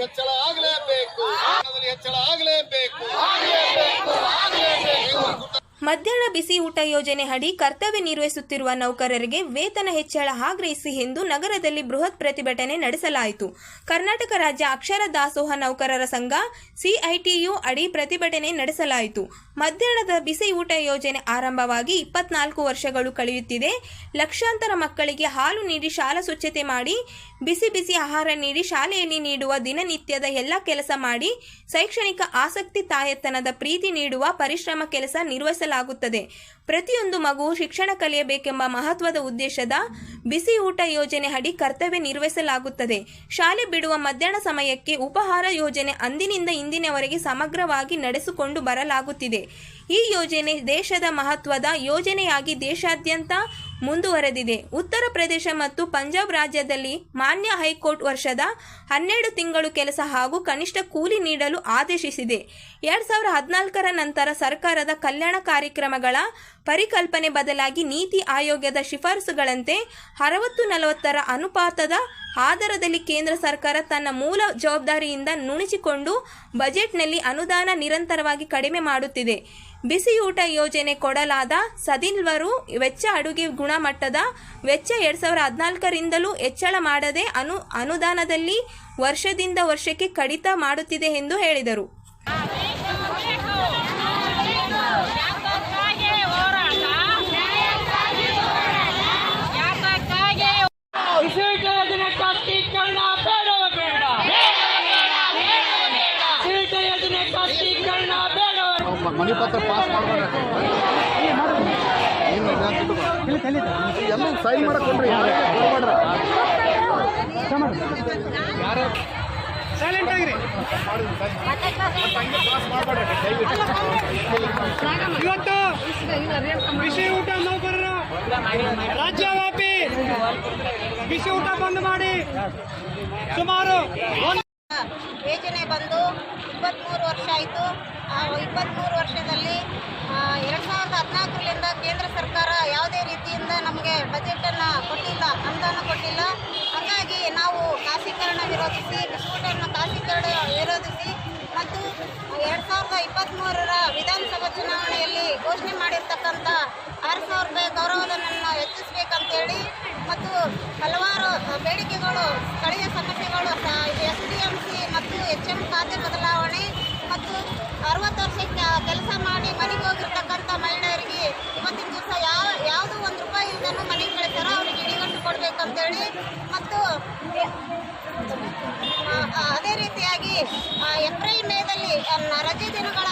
ಹೆಚ್ಚಳ ಮಧ್ಯಾಹ್ನ ಬಿಸಿ ಊಟ ಯೋಜನೆ ಅಡಿ ಕರ್ತವ್ಯ ನಿರ್ವಹಿಸುತ್ತಿರುವ ನೌಕರರಿಗೆ ವೇತನ ಹೆಚ್ಚಳ ಆಗ್ರಹಿಸಿ ಎಂದು ನಗರದಲ್ಲಿ ಬೃಹತ್ ಪ್ರತಿಭಟನೆ ನಡೆಸಲಾಯಿತು. ಕರ್ನಾಟಕ ರಾಜ್ಯ ಅಕ್ಷರ ದಾಸೋಹ ನೌಕರರ ಸಂಘ, ಸಿಐಟಿಯು ಅಡಿ ಪ್ರತಿಭಟನೆ ನಡೆಸಲಾಯಿತು. ಮಧ್ಯಾಹ್ನದ ಬಿಸಿ ಊಟ ಯೋಜನೆ ಆರಂಭವಾಗಿ ಇಪ್ಪತ್ನಾಲ್ಕು ವರ್ಷಗಳು ಕಳೆಯುತ್ತಿದೆ. ಲಕ್ಷಾಂತರ ಮಕ್ಕಳಿಗೆ ಹಾಲು ನೀಡಿ ಶಾಲಾ ಸ್ವಚ್ಛತೆ ಮಾಡಿ, ಬಿಸಿ ಬಿಸಿ ಆಹಾರ ನೀಡಿ ಶಾಲೆಯಲ್ಲಿ ನೀಡುವ ದಿನನಿತ್ಯದ ಎಲ್ಲ ಕೆಲಸ ಮಾಡಿ, ಶೈಕ್ಷಣಿಕ ಆಸಕ್ತಿ ತಾಯತನದ ಪ್ರೀತಿ ನೀಡುವ ಪರಿಶ್ರಮ ಕೆಲಸ ನಿರ್ವಹಿಸಲಾಗುತ್ತದೆ ಪ್ರತಿಯೊಂದು ಮಗು ಶಿಕ್ಷಣ ಕಲಿಯಬೇಕೆಂಬ ಮಹತ್ವದ ಉದ್ದೇಶದ ಬಿಸಿ ಊಟ ಯೋಜನೆ ಅಡಿ ಕರ್ತವ್ಯ ನಿರ್ವಹಿಸಲಾಗುತ್ತದೆ. ಶಾಲೆ ಬಿಡುವ ಮಧ್ಯಾಹ್ನ ಸಮಯಕ್ಕೆ ಉಪಹಾರ ಯೋಜನೆ ಅಂದಿನಿಂದ ಇಂದಿನವರೆಗೆ ಸಮಗ್ರವಾಗಿ ನಡೆಸಿಕೊಂಡು ಬರಲಾಗುತ್ತಿದೆ. ಈ ಯೋಜನೆ ದೇಶದ ಮಹತ್ವದ ಯೋಜನೆಯಾಗಿ ದೇಶಾದ್ಯಂತ ಮುಂದುವರೆದಿದೆ. ಉತ್ತರ ಪ್ರದೇಶ ಮತ್ತು ಪಂಜಾಬ್ ರಾಜ್ಯದಲ್ಲಿ ಮಾನ್ಯ ಹೈಕೋರ್ಟ್ ವರ್ಷದ ಹನ್ನೆರಡು ತಿಂಗಳು ಕೆಲಸ ಹಾಗೂ ಕನಿಷ್ಠ ಕೂಲಿ ನೀಡಲು ಆದೇಶಿಸಿದೆ. ಎರಡ್ ಸಾವಿರದ ಹದಿನಾಲ್ಕರ ನಂತರ ಸರ್ಕಾರದ ಕಲ್ಯಾಣ ಕಾರ್ಯಕ್ರಮಗಳ ಪರಿಕಲ್ಪನೆ ಬದಲಾಗಿ ನೀತಿ ಆಯೋಗದ ಶಿಫಾರಸುಗಳಂತೆ ಅರವತ್ತು ನಲವತ್ತರ ಅನುಪಾತದ ಆಧಾರದಲ್ಲಿ ಕೇಂದ್ರ ಸರ್ಕಾರ ತನ್ನ ಮೂಲ ಜವಾಬ್ದಾರಿಯಿಂದ ನುಣಿಸಿಕೊಂಡು ಬಜೆಟ್ನಲ್ಲಿ ಅನುದಾನ ನಿರಂತರವಾಗಿ ಕಡಿಮೆ ಮಾಡುತ್ತಿದೆ. ಬಿಸಿಯೂಟ ಯೋಜನೆ ಕೊಡಲಾದ ಸದಿಲ್ವರು ವೆಚ್ಚ ಅಡುಗೆ ಗುಣಮಟ್ಟದ ವೆಚ್ಚ ಎರಡು ಸಾವಿರದ ಹದಿನಾಲ್ಕರಿಂದಲೂ ಹೆಚ್ಚಳ ಮಾಡದೆ ಅನು, ಅನುದಾನದಲ್ಲಿ ವರ್ಷದಿಂದ ವರ್ಷಕ್ಕೆ ಕಡಿತ ಮಾಡುತ್ತಿದೆ ಎಂದು ಹೇಳಿದರು ಯಾತಕ್ಕಾಗಿ ಹೋರಾಟ ಯಾತಕ್ಕಾಗಿ ವಿಶೇಷ ಯೋಜನೆ ಖಾಸಗೀಕರಣ ಬೇಡವೇ ಬೇಡ. ವಿಶೇಷ ಯೋಜನೆ ಖಾಸಗೀಕರಣ ಬೇಡವೇ ಮನಿ ಪತ್ರ ಪಾಸ್ ಎಲ್ಲ ಸೈನ್ ಸೈಲೆಂಟ್ ಆಗಿರಿ. ಇವತ್ತು ಬಿಸಿ ಊಟ ನೌಕರರು ರಾಜ್ಯವ್ಯಾಪಿ ಬಿಸಿ ಊಟ ಬಂದ್ ಮಾಡಿ. ಸುಮಾರು ಯೋಜನೆ ಬಂದು ಇಪ್ಪತ್ತ್ಮೂರು ವರ್ಷ ಆಯಿತು. ಆ ಇಪ್ಪತ್ತ್ಮೂರು ವರ್ಷದಲ್ಲಿ ಎರಡು ಸಾವಿರದ ಹದಿನಾಲ್ಕರಿಂದ ಕೇಂದ್ರ ಸರ್ಕಾರ ಯಾವುದೇ ರೀತಿಯಿಂದ ನಮಗೆ ಬಜೆಟನ್ನು ಕೊಟ್ಟಿಲ್ಲ, ಅನುದಾನ ಕೊಟ್ಟಿಲ್ಲ. ಹಾಗಾಗಿ ನಾವು ಖಾಸೀಕರಣ ವಿರೋಧಿಸಿ ಬಿಸ್ಕೂಟನ್ನು ಖಾಸೀಕರಣ ಬೇಡಿಕೆಗಳು, ಸ್ಥಳೀಯ ಸಮಸ್ಯೆಗಳು ಎಸ್ ಡಿ ಎಂ ಸಿ ಮತ್ತು ಎಚ್ ಎಂ ಖಾತೆ ಬದಲಾವಣೆ ಮತ್ತು ಅರವತ್ತು ವರ್ಷಕ್ಕೆ ಕೆಲಸ ಮಾಡಿ ಮನೆಗೆ ಹೋಗಿರ್ತಕ್ಕಂಥ ಮಹಿಳೆಯರಿಗೆ ಇವತ್ತಿನ ದಿವಸ ಯಾವ, ಯಾವುದೋ ಒಂದು ರೂಪಾಯಿ ಇಲ್ಲದನ್ನು ಮನೆಗೆ ಕಳಿಸ್ತಾರೋ ಅವ್ರಿಗೆ ಇಡಿಗಂಟು ಕೊಡಬೇಕಂತೇಳಿ ಮತ್ತು ಅದೇ ರೀತಿಯಾಗಿ ಏಪ್ರಿಲ್ ಮೇದಲ್ಲಿ ರಜೆ ದಿನಗಳಲ್ಲಿ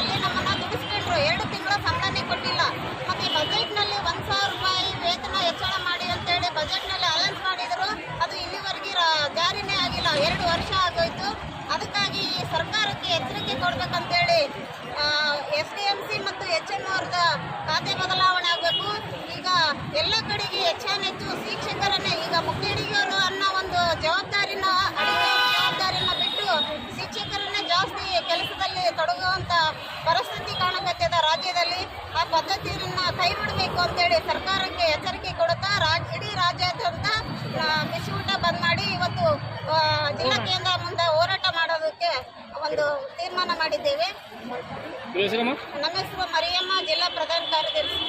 ರಾಜ್ಯದಲ್ಲಿ ಆ ಪದ್ಧತಿಯನ್ನ ಕೈ ಬಿಡಬೇಕು ಅಂತೇಳಿ ಸರ್ಕಾರಕ್ಕೆ ಎಚ್ಚರಿಕೆ ಕೊಡುತ್ತಾ ರಾಜ್ ಇಡೀ ರಾಜ್ಯಾದ್ಯಂತ ಬಿಸಿಯೂಟ ಬಿಸಿ ಊಟ ಬಂದ್ ಮಾಡಿ ಇವತ್ತು ಜಿಲ್ಲಾ ಕೇಂದ್ರ ಮುಂದೆ ಹೋರಾಟ ಮಾಡೋದಕ್ಕೆ ಒಂದು ತೀರ್ಮಾನ ಮಾಡಿದ್ದೇವೆ. ನಮ್ಮ ಹೆಸರು ಮರಿಯಮ್ಮ ಜಿಲ್ಲಾ ಪ್ರಧಾನ ಕಾರ್ಯದರ್ಶಿ.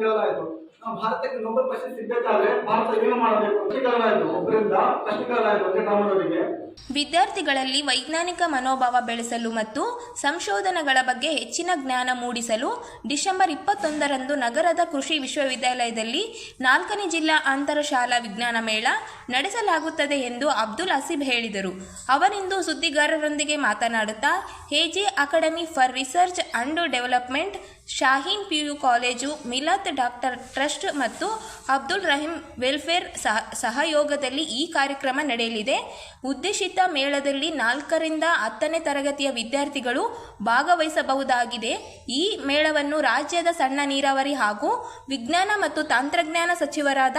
ಕೇಳಲಾಯಿತು ನಾವು ಭಾರತಕ್ಕೆ ನೊಬೆಲ್ ಪ್ರಶಸ್ತಿ ಸಿಗಬೇಕಾದ್ರೆ ಭಾರತ ಏನು ಮಾಡಬೇಕು ಅಂತ ಆಯ್ತು ಒಬ್ಬರಿಂದ ಕಷ್ಟಕಾಲ ಆಯಿತು ವೆಂಕಟರಮಣ ಅವರಿಗೆ ವಿದ್ಯಾರ್ಥಿಗಳಲ್ಲಿ ವೈಜ್ಞಾನಿಕ ಮನೋಭಾವ ಬೆಳೆಸಲು ಮತ್ತು ಸಂಶೋಧನೆಗಳ ಬಗ್ಗೆ ಹೆಚ್ಚಿನ ಜ್ಞಾನ ಮೂಡಿಸಲು ಡಿಸೆಂಬರ್ ಇಪ್ಪತ್ತೊಂದರಂದು ನಗರದ ಕೃಷಿ ವಿಶ್ವವಿದ್ಯಾಲಯದಲ್ಲಿ ನಾಲ್ಕನೇ ಜಿಲ್ಲಾ ಅಂತರ ಶಾಲಾ ವಿಜ್ಞಾನ ಮೇಳ ನಡೆಸಲಾಗುತ್ತದೆ ಎಂದು ಅಬ್ದುಲ್ ಅಸೀಬ್ ಹೇಳಿದರು. ಅವರಿಂದು ಸುದ್ದಿಗಾರರೊಂದಿಗೆ ಮಾತನಾಡುತ್ತಾ AJ academy for research and development, Shaheen PU college, Millat doctor trust ಮತ್ತು ಅಬ್ದುಲ್ ರಹೀಂ ವೆಲ್ಫೇರ್ ಸಹ, ಸಹಯೋಗದಲ್ಲಿ ಈ ಕಾರ್ಯಕ್ರಮ ನಡೆಯಲಿದೆ. ಉದ್ದೇಶಿತ ಮೇಳದಲ್ಲಿ ನಾಲ್ಕರಿಂದ ಹತ್ತನೇ ತರಗತಿಯ ವಿದ್ಯಾರ್ಥಿಗಳು ಭಾಗವಹಿಸಬಹುದಾಗಿದೆ. ಈ ಮೇಳವನ್ನು ರಾಜ್ಯದ ಸಣ್ಣ ನೀರಾವರಿ ಹಾಗೂ ವಿಜ್ಞಾನ ಮತ್ತು ತಂತ್ರಜ್ಞಾನ ಸಚಿವರಾದ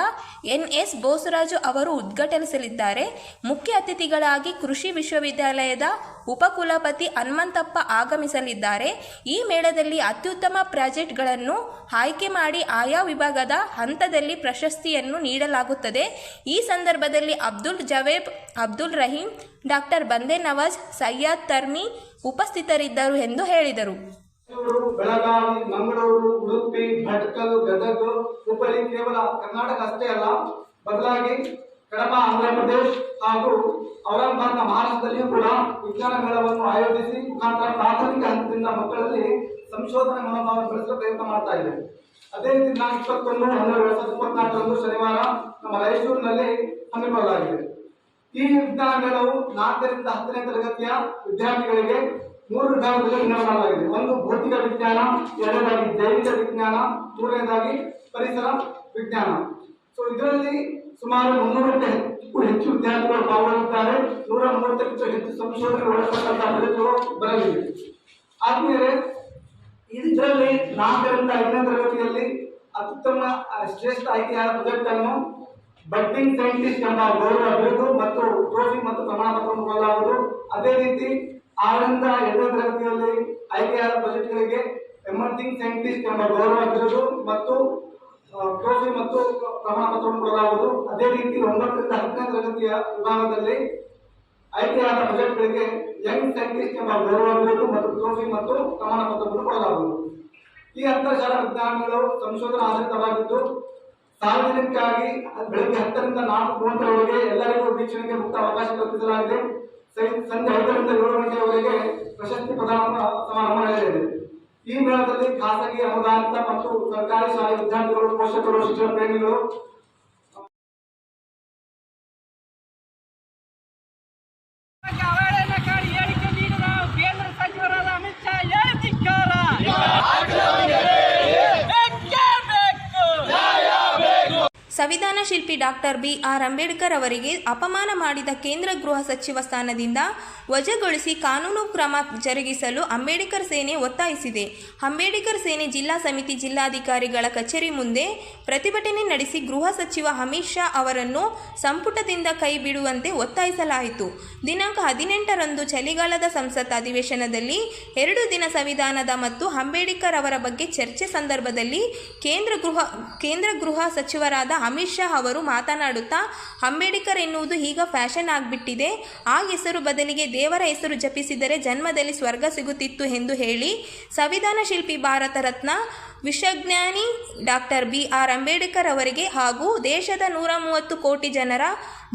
ಎನ್ ಎಸ್ ಬೋಸರಾಜು ಅವರು ಉದ್ಘಾಟಿಸಲಿದ್ದಾರೆ. ಮುಖ್ಯ ಅತಿಥಿಗಳಾಗಿ ಕೃಷಿ ವಿಶ್ವವಿದ್ಯಾಲಯದ ಉಪಕುಲಪತಿ ಹನುಮಂತಪ್ಪ ಆಗಮಿಸಲಿದ್ದಾರೆ. ಈ ಮೇಳದಲ್ಲಿ ಅತ್ಯುತ್ತಮ ಪ್ರಾಜೆಕ್ಟ್ಗಳನ್ನು ಆಯ್ಕೆ ಮಾಡಿ ಆಯಾ ವಿಭಾಗದ ಹಂತದಲ್ಲಿ ಪ್ರಶಸ್ತಿಯನ್ನು ನೀಡಲಾಗುತ್ತದೆ. ಈ ಸಂದರ್ಭದಲ್ಲಿ ಅಬ್ದುಲ್ ಜವೇಬ್, ಅಬ್ದುಲ್ ರಹೀಂ ಡಾಕ್ಟರ್ ಬಂದೆ ನವಾಜ್ ಸಯ್ಯದ್ ತರ್ಮಿ ಉಪಸ್ಥಿತರಿದ್ದರು ಎಂದು ಹೇಳಿದರು. ಬೆಳಗಾವಿ, ಮಂಗಳೂರು, ಉಡುಪಿ ಭಟ್ಕಲ್ ಗದಗ ಹುಬ್ಬಳ್ಳಿ ಕೇವಲ ಕರ್ನಾಟಕ ಅಷ್ಟೇ ಅಲ್ಲ, ಬದಲಾಗಿ ಕಡಪ ಆಂಧ್ರ ಪ್ರದೇಶ್ ಹಾಗೂ ಔರಂಗಾಬಾದ್ನ ಮಹಾರಾಷ್ಟ್ರದಲ್ಲಿಯೂ ಕೂಡ ವಿಜ್ಞಾನ ಮೇಳವನ್ನು ಆಯೋಜಿಸಿ ಮುಖಾಂತರ ಪ್ರಾಥಮಿಕ ಹಂತದಿಂದ ಮಕ್ಕಳಲ್ಲಿ ಸಂಶೋಧನೆ ಮನೋಭಾವ ಬೆಳೆಸಲು ಪ್ರಯತ್ನ ಮಾಡ್ತಾ ಇದೆ ಅದೇ ರೀತಿ ನಾನು ಇಪ್ಪತ್ತೊಂದು, ಹನ್ನೆರಡು ಸಾವಿರದ ಇಪ್ಪತ್ನಾಲ್ಕರಂದು ಶನಿವಾರ ನಮ್ಮ ರಾಯಚೂರಿನಲ್ಲಿ ಹಮ್ಮಿಕೊಳ್ಳಲಾಗಿದೆ. ಈ ವಿಜ್ಞಾನಗಳು ನಾಲ್ಕರಿಂದ ಹತ್ತನೇ ತರಗತಿಯ ವಿದ್ಯಾರ್ಥಿಗಳಿಗೆ ಮೂರು ವಿಧಾನದಲ್ಲಿ ಮಾಡಲಾಗಿದೆ ಒಂದು ಭೌತಿಕ ವಿಜ್ಞಾನ, ಎರಡನೇದಾಗಿ ಜೈವಿಕ ವಿಜ್ಞಾನ, ಮೂರನೇದಾಗಿ ಪರಿಸರ ವಿಜ್ಞಾನ. ಸೊ ಇದರಲ್ಲಿ ಸುಮಾರು ಮುನ್ನೂರಕ್ಕೆ ಹೆಚ್ಚು ವಿದ್ಯಾರ್ಥಿಗಳು ಪಾಲ್ಗೊಳ್ಳುತ್ತಾರೆ. ನೂರ ಮೂವತ್ತಕ್ಕೂ ಹೆಚ್ಚು ಸಂಶೋಧನೆ ಒಳಪಟ್ಟಂತಹ ಫಲಿತಗಳು ಬರಲಿವೆ ಆದ್ಮೇಲೆ, ಇದರಲ್ಲಿ ನಾಲ್ಕರಿಂದ ಐದನೇ ತರಗತಿಯಲ್ಲಿ ಅತ್ಯುತ್ತಮ, ಶ್ರೇಷ್ಠ ಆಯ್ಕೆಯಾದ ಪ್ರಾಜೆಕ್ಟ್ ಅನ್ನು ಬಡ್ಡಿಂಗ್ ಸೈಂಟಿಸ್ಟ್ ಎಂಬ ಗೌರವ ಬಿರುದು ಮತ್ತು ಟ್ರೋಫಿ ಮತ್ತು ಪ್ರಮಾಣ ಪತ್ರವನ್ನು ಕೊಡಲಾಗುವುದು. ಅದೇ ರೀತಿ ಆನಂದ ಎರಡನೇ ತರಗತಿಯಲ್ಲಿ ಆಯ್ಕೆಯಾದ ಪ್ರಾಜೆಕ್ಟ್ಗಳಿಗೆ ಎಮರ್ಜಿಂಗ್ ಸೈಂಟಿಸ್ಟ್ ಎಂಬ ಗೌರವ ಬಿರುದು ಮತ್ತು ಟ್ರೋಫಿ ಮತ್ತು ಪ್ರಮಾಣ ಪತ್ರವನ್ನು ಕೊಡಲಾಗುವುದು. ಅದೇ ರೀತಿ ಒಂಬತ್ತರಿಂದ ಹತ್ತನೇ ತರಗತಿಯ ವಿಭಾಗದಲ್ಲಿ ಆಯ್ಕೆಯಾದ ಪ್ರಾಜೆಕ್ಟ್ಗಳಿಗೆ ಯಂಗ್ ಸೈಂಟಿಸ್ಟ್ ಎಂಬ ಗೌರವ ಬಿರುದು ಮತ್ತು ಟ್ರೋಫಿ ಮತ್ತು ಪ್ರಮಾಣ ಪತ್ರವನ್ನು ಕೊಡಲಾಗುವುದು. ಈ ಅಂತರ್ಜಾಲ ವಿಜ್ಞಾನಗಳು ಸಂಶೋಧನಾ ಆಧಾರಿತವಾಗಿದ್ದು ಸಾರ್ವಜನಿಕವಾಗಿ ಬೆಳಗ್ಗೆ ಹತ್ತರಿಂದ ನಾಲ್ಕು ಮೂವತ್ತರವರೆಗೆ ಎಲ್ಲರಿಗೂ ವೀಕ್ಷಣೆಗೆ ಮುಕ್ತ ಅವಕಾಶ ಕಲ್ಪಿಸಲಾಗಿದೆ. ಸಂಜೆ ಐದರಿಂದ ಏಳು ಗಂಟೆಯವರೆಗೆ ಪ್ರಶಸ್ತಿ ಪ್ರದಾನ ಸಮಾರಂಭ ನಡೆಯಲಿದೆ. ಈ ಮೇಳದಲ್ಲಿ ಖಾಸಗಿ ಅನುದಾನಿತ ಮತ್ತು ಸರ್ಕಾರಿ ಶಾಲೆ ವಿದ್ಯಾರ್ಥಿಗಳು, ಪೋಷಕರು, ಶಿಕ್ಷಣ ಪ್ರೇಮಿಗಳು ಸಂವಿಧಾನ ಶಿಲ್ಪಿ ಡಾಕ್ಟರ್ ಬಿ ಆರ್ ಅಂಬೇಡ್ಕರ್ ಅವರಿಗೆ ಅಪಮಾನ ಮಾಡಿದ ಕೇಂದ್ರ ಗೃಹ ಸಚಿವ ಸ್ಥಾನದಿಂದ ವಜಾಗೊಳಿಸಿ ಕಾನೂನು ಕ್ರಮ ಜರುಗಿಸಲು ಅಂಬೇಡ್ಕರ್ ಸೇನೆ ಒತ್ತಾಯಿಸಿದೆ. ಅಂಬೇಡ್ಕರ್ ಸೇನೆ ಜಿಲ್ಲಾ ಸಮಿತಿ ಜಿಲ್ಲಾಧಿಕಾರಿಗಳ ಕಚೇರಿ ಮುಂದೆ ಪ್ರತಿಭಟನೆ ನಡೆಸಿ ಗೃಹ ಸಚಿವ ಅಮಿತ್ ಶಾ ಅವರನ್ನು ಸಂಪುಟದಿಂದ ಕೈಬಿಡುವಂತೆ ಒತ್ತಾಯಿಸಲಾಯಿತು. ದಿನಾಂಕ ಹದಿನೆಂಟರಂದು ಚಳಿಗಾಲದ ಸಂಸತ್ ಅಧಿವೇಶನದಲ್ಲಿ ಎರಡು ದಿನ ಸಂವಿಧಾನದ ಮತ್ತು ಅಂಬೇಡ್ಕರ್ ಅವರ ಬಗ್ಗೆ ಚರ್ಚೆ ಸಂದರ್ಭದಲ್ಲಿ ಕೇಂದ್ರ ಗೃಹ ಕೇಂದ್ರ ಗೃಹ ಸಚಿವರಾದ ಅಮಿತ್ ಶಾ ಅವರು ಮಾತನಾಡುತ್ತಾ, ಅಂಬೇಡ್ಕರ್ ಎನ್ನುವುದು ಈಗ ಫ್ಯಾಷನ್ ಆಗಿಬಿಟ್ಟಿದೆ. ಆ ಹೆಸರು ಬದಲಿಗೆ ದೇವರ ಹೆಸರು ಜಪಿಸಿದರೆ ಜನ್ಮದಲ್ಲಿ ಸ್ವರ್ಗ ಸಿಗುತ್ತಿತ್ತು ಎಂದು ಹೇಳಿ, ಸಂವಿಧಾನ ಶಿಲ್ಪಿ ಭಾರತ ರತ್ನ ವಿಶ್ವಜ್ಞಾನಿ ಡಾಕ್ಟರ್ ಬಿ ಆರ್ ಅಂಬೇಡ್ಕರ್ ಅವರಿಗೆ ಹಾಗೂ ದೇಶದ ನೂರ ಮೂವತ್ತು ಕೋಟಿ ಜನರ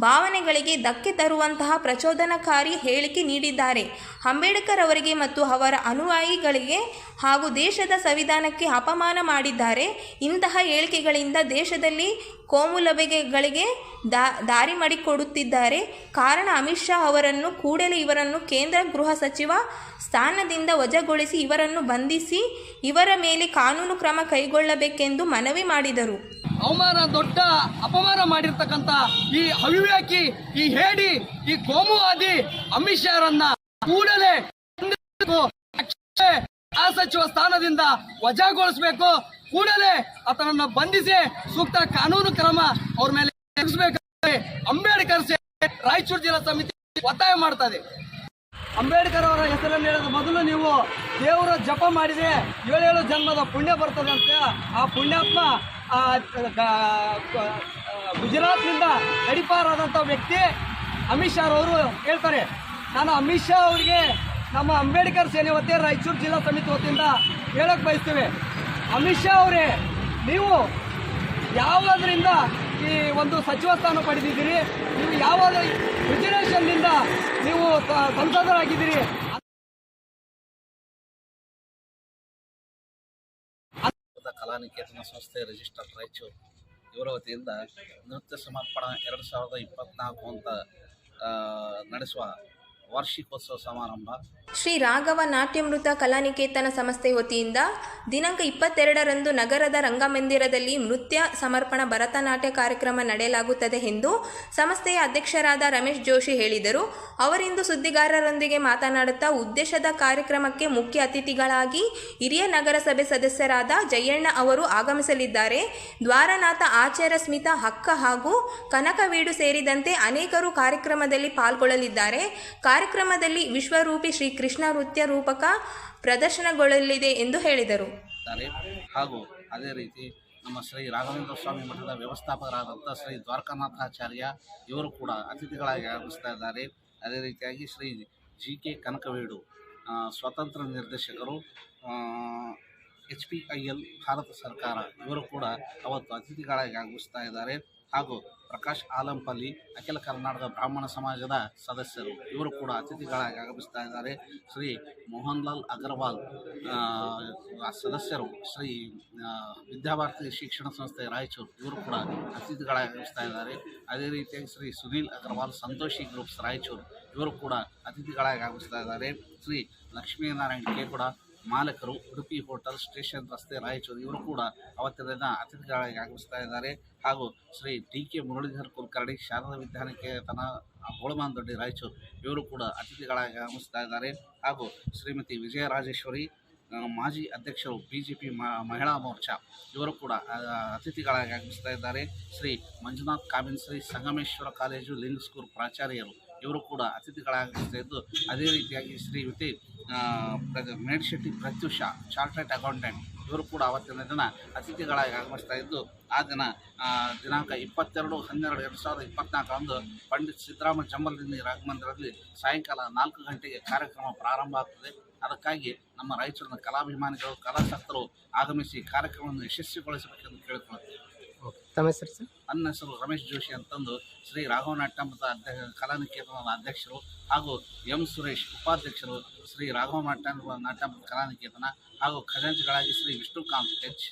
ಭಾವನೆಗಳಿಗೆ ಧಕ್ಕೆ ತರುವಂತಹ ಪ್ರಚೋದನಕಾರಿ ಹೇಳಿಕೆ ನೀಡಿದ್ದಾರೆ. ಅಂಬೇಡ್ಕರ್ ಅವರಿಗೆ ಮತ್ತು ಅವರ ಅನುಯಾಯಿಗಳಿಗೆ ಹಾಗೂ ದೇಶದ ಸಂವಿಧಾನಕ್ಕೆ ಅಪಮಾನ ಮಾಡಿದ್ದಾರೆ. ಇಂತಹ ಹೇಳಿಕೆಗಳಿಂದ ದೇಶದಲ್ಲಿ ಕೋಮುಲಭೆಗಳಿಗೆ ದಾ, ದಾರಿ ಮಾಡಿಕೊಡುತ್ತಿದ್ದಾರೆ. ಕಾರಣ ಅಮಿತ್ ಶಾ ಅವರನ್ನು ಕೂಡಲೇ ಇವರನ್ನು ಕೇಂದ್ರ ಗೃಹ ಸಚಿವ ಸ್ಥಾನದಿಂದ ವಜಾಗೊಳಿಸಿ ಇವರನ್ನು ಬಂಧಿಸಿ ಇವರ ಮೇಲೆ ಕಾನೂನು ಕ್ರಮ ಕೈಗೊಳ್ಳಬೇಕೆಂದು ಮನವಿ ಮಾಡಿದರು. ಅವಮಾನ ದೊಡ್ಡ ಅಪಮಾನ ಮಾಡಿರ್ತಕ್ಕಂಥ ಈ ಅವಿವೇಕಿ ಈ ಹೇಡಿ, ಈ ಕೋಮುವಾದಿ ಅಮಿತ್ ಶಾರನ್ನ ಕೂಡಲೇ ಆ ಸಚಿವ ಸ್ಥಾನದಿಂದ ವಜಾಗೊಳಿಸಬೇಕು. ಕೂಡಲೇ ಆತನನ್ನ ಬಂಧಿಸಿ ಸೂಕ್ತ ಕಾನೂನು ಕ್ರಮ ಅವ್ರ ಮೇಲೆ ಅಂಬೇಡ್ಕರ್ ಸೇರಿ ರಾಯಚೂರು ಜಿಲ್ಲಾ ಸಮಿತಿ ಒತ್ತಾಯ ಮಾಡ್ತದೆ. ಅಂಬೇಡ್ಕರ್ ಅವರ ಹೆಸರನ್ನು ಹೇಳಿದ ಮೊದಲು ನೀವು ದೇವರ ಜಪ ಮಾಡಿದೆ ಏಳೇಳು ಜನ್ಮದ ಪುಣ್ಯ ಬರ್ತದಂತೆ. ಆ ಪುಣ್ಯಾತ್ಮ ಗುಜರಾತ್ನಿಂದ ಗಡಿಪಾರಾದಂಥ ವ್ಯಕ್ತಿ ಅಮಿತ್ ಶಾ ಅವರು ಹೇಳ್ತಾರೆ, ನಾನು ಅಮಿತ್ ಶಾ ಅವರಿಗೆ ನಮ್ಮ ಅಂಬೇಡ್ಕರ್ ಸೇನೆ ವತಿಯ ರಾಯಚೂರು ಜಿಲ್ಲಾ ಸಮಿತಿ ವತಿಯಿಂದ ಹೇಳಕ್ ಬಯಸ್ತೇವೆ. ಅಮಿತ್ ಶಾ ಅವರೇ, ನೀವು ಯಾವುದರಿಂದ ಈ ಒಂದು ಸಚಿವ ಸ್ಥಾನ ಪಡೆದಿದ್ದೀರಿ? ನೀವು ಯಾವ ರಿಸರ್ವೇಷನ್ನಿಂದ ನೀವು ಸಂಸದರಾಗಿದ್ದೀರಿ? ಕಲಾನಿಕೇತನ ಸಂಸ್ಥೆ ರಿಜಿಸ್ಟರ್ ರಾಯಚೂರು ಇವರ ವತಿಯಿಂದ ನೃತ್ಯ ಸಮರ್ಪಣ ಎರಡು ಸಾವಿರದ ಇಪ್ಪತ್ತ್ನಾಲ್ಕು ಅಂತ ನಡೆಸುವ ವಾರ್ಷಿಕೋತ್ಸವ ಸಮಾರಂಭ. ಶ್ರೀ ರಾಘವ ನಾಟ್ಯಮೃತ ಕಲಾನಿಕೇತನ ಸಂಸ್ಥೆ ವತಿಯಿಂದ ದಿನಾಂಕ ಇಪ್ಪತ್ತೆರಡರಂದು ನಗರದ ರಂಗಮಂದಿರದಲ್ಲಿ ನೃತ್ಯ ಸಮರ್ಪಣ ಭರತನಾಟ್ಯ ಕಾರ್ಯಕ್ರಮ ನಡೆಯಲಾಗುತ್ತದೆ ಎಂದು ಸಂಸ್ಥೆಯ ಅಧ್ಯಕ್ಷರಾದ ರಮೇಶ್ ಜೋಶಿ ಹೇಳಿದರು. ಅವರಿಂದು ಸುದ್ದಿಗಾರರೊಂದಿಗೆ ಮಾತನಾಡುತ್ತಾ ಉದ್ದೇಶದ ಕಾರ್ಯಕ್ರಮಕ್ಕೆ ಮುಖ್ಯ ಅತಿಥಿಗಳಾಗಿ ಹಿರಿಯ ನಗರಸಭೆ ಸದಸ್ಯರಾದ ಜಯಣ್ಣ ಅವರು ಆಗಮಿಸಲಿದ್ದಾರೆ. ದ್ವಾರನಾಥ ಆಚಾರ್ಯ ಸ್ಮಿತಾ ಹಕ್ಕ ಹಾಗೂ ಕನಕವೀಡು ಸೇರಿದಂತೆ ಅನೇಕರು ಕಾರ್ಯಕ್ರಮದಲ್ಲಿ ಪಾಲ್ಗೊಳ್ಳಲಿದ್ದಾರೆ. ಕಾರ್ಯಕ್ರಮದಲ್ಲಿ ವಿಶ್ವರೂಪಿ ಶ್ರೀ ಕೃಷ್ಣ ನೃತ್ಯ ರೂಪಕ ಪ್ರದರ್ಶನಗೊಳ್ಳಲಿದೆ ಎಂದು ಹೇಳಿದರು. ಹಾಗೂ ಅದೇ ರೀತಿ ನಮ್ಮ ಶ್ರೀ ರಾಘವೇಂದ್ರ ಸ್ವಾಮಿ ಮಠದ ವ್ಯವಸ್ಥಾಪಕರಾದಂಥ ಶ್ರೀ ದ್ವಾರಕಾನಾಥಾಚಾರ್ಯ ಇವರು ಕೂಡ ಅತಿಥಿಗಳಾಗಿ ಆಗಮಿಸ್ತಾ ಇದ್ದಾರೆ. ಅದೇ ರೀತಿಯಾಗಿ ಶ್ರೀ ಜಿ ಕೆ ಕನಕವೇಡು ಸ್ವತಂತ್ರ ನಿರ್ದೇಶಕರು H P I L Bharat ಸರ್ಕಾರ. ಇವರು ಕೂಡ ಅವತ್ತು ಅತಿಥಿಗಳಾಗಿ ಆಗಮಿಸ್ತಾ ಇದ್ದಾರೆ. ಹಾಗೂ ಪ್ರಕಾಶ್ ಆಲಂಪಲ್ಲಿ ಅಖಿಲ ಕರ್ನಾಟಕ ಬ್ರಾಹ್ಮಣ ಸಮಾಜದ ಸದಸ್ಯರು ಇವರು ಕೂಡ ಅತಿಥಿಗಳಾಗಿ ಆಗಮಿಸ್ತಾ ಇದ್ದಾರೆ. ಶ್ರೀ ಮೋಹನ್ ಲಾಲ್ ಅಗರ್ವಾಲ್ ಸದಸ್ಯರು, ಶ್ರೀ ವಿದ್ಯಾಭಾರತಿ ಶಿಕ್ಷಣ ಸಂಸ್ಥೆ ರಾಯಚೂರು ಇವರು ಕೂಡ ಅತಿಥಿಗಳಾಗಿ ಆಗಮಿಸ್ತಾ ಇದ್ದಾರೆ. ಅದೇ ರೀತಿಯಾಗಿ ಶ್ರೀ ಸುನೀಲ್ ಅಗರ್ವಾಲ್, ಸಂತೋಷಿ ಗ್ರೂಪ್ಸ್ ರಾಯಚೂರು ಇವರು ಕೂಡ ಅತಿಥಿಗಳಾಗಿ ಆಗಮಿಸ್ತಾ ಇದ್ದಾರೆ. ಶ್ರೀ ಲಕ್ಷ್ಮೀನಾರಾಯಣ್ ಕೇಕುಡ ಮಾಲಕರು, ಉಡುಪಿ ಹೋಟೆಲ್, ಸ್ಟೇಷನ್, ರಸ್ತೆ, ರಾಯಚೂರು ಇವರು ಕೂಡ ಅವತ್ತಿನ ದಿನ ಅತಿಥಿಗಳಾಗಿ ಆಗಮಿಸ್ತಾ ಇದ್ದಾರೆ. ಹಾಗೂ ಶ್ರೀ ಡಿ ಕೆ ಮುರಳೀಧರ್ ಕುಲಕರ್ಣಿ ಶಾರದಾ ವಿದ್ಯಾನಿಕೇತನ ಗೋಳಮಾನದೊಡ್ಡಿ ರಾಯಚೂರು ಇವರು ಕೂಡ ಅತಿಥಿಗಳಾಗಿ ಆಗಮಿಸ್ತಾ ಇದ್ದಾರೆ. ಹಾಗೂ ಶ್ರೀಮತಿ ವಿಜಯರಾಜೇಶ್ವರಿ ಮಾಜಿ ಅಧ್ಯಕ್ಷರು ಬಿ ಜೆ ಪಿ ಮಹಿಳಾ ಮೋರ್ಚಾ ಇವರು ಕೂಡ ಅತಿಥಿಗಳಾಗಿ ಆಗಮಿಸ್ತಾ ಇದ್ದಾರೆ. ಶ್ರೀ ಮಂಜುನಾಥ್ ಕಾಮಿನ್ ಶ್ರೀ ಸಂಗಮೇಶ್ವರ ಕಾಲೇಜು, ಲಿಂಗ್ ಸ್ಕೂಲ್ ಪ್ರಾಚಾರ್ಯರು ಇವರು ಕೂಡ ಅತಿಥಿಗಳಾಗಮಿಸ್ತಾ ಇದ್ದು ಅದೇ ರೀತಿಯಾಗಿ ಶ್ರೀಮತಿ ಮೇಡ್ಶೆಟ್ಟಿ ಪ್ರತ್ಯುಷ, ಚಾರ್ಟರ್ಡ್ ಅಕೌಂಟೆಂಟ್. ಇವರು ಕೂಡ ಅವತ್ತಿನ ದಿನ ಅತಿಥಿಗಳಾಗಿ ಆಗಮಿಸ್ತಾ ಇದ್ದು, ಆ ದಿನ ದಿನಾಂಕ ಇಪ್ಪತ್ತೆರಡು, ಹನ್ನೆರಡು, ಎರಡು ಸಾವಿರದ ಇಪ್ಪತ್ನಾಲ್ಕರಂದು ಪಂಡಿತ್ ಸಿದ್ದರಾಮ ಜಂಬಲ್ದಿನ್ನಿ ರಾಘಮಂದಿರದಲ್ಲಿ ಸಾಯಂಕಾಲ ನಾಲ್ಕು ಗಂಟೆಗೆ ಕಾರ್ಯಕ್ರಮ ಪ್ರಾರಂಭ ಆಗ್ತದೆ. ಅದಕ್ಕಾಗಿ ನಮ್ಮ ರಾಯಚೂರಿನ ಕಲಾಭಿಮಾನಿಗಳು, ಕಲಾಸಕ್ತರು ಆಗಮಿಸಿ ಕಾರ್ಯಕ್ರಮವನ್ನು ಯಶಸ್ವಿಗೊಳಿಸಬೇಕೆಂದು ಕೇಳಿಕೊಳ್ಳುತ್ತೇವೆ. ತಮ್ಮ ಹೆಸರು ಸರ್? ನನ್ನ ಹೆಸರು ರಮೇಶ್ ಜೋಶಿ ಅಂತಂದು ಶ್ರೀ ರಾಘವ ನಾಟ್ಯಮೃತ ಅಧ್ಯಕ್ಷ, ಕಲಾನಿಕೇತನದ ಅಧ್ಯಕ್ಷರು ಹಾಗೂ ಎಂ ಸುರೇಶ್ ಉಪಾಧ್ಯಕ್ಷರು ಶ್ರೀ ರಾಘವ ನಾಟ್ಯ ನಾಟ್ಯಮೃತ ಕಲಾನಿಕೇತನ ಹಾಗೂ ಖಜಾಂಚಿಗಳಾಗಿ ಶ್ರೀ ವಿಷ್ಣುಕಾಂತ್ ಎಚ್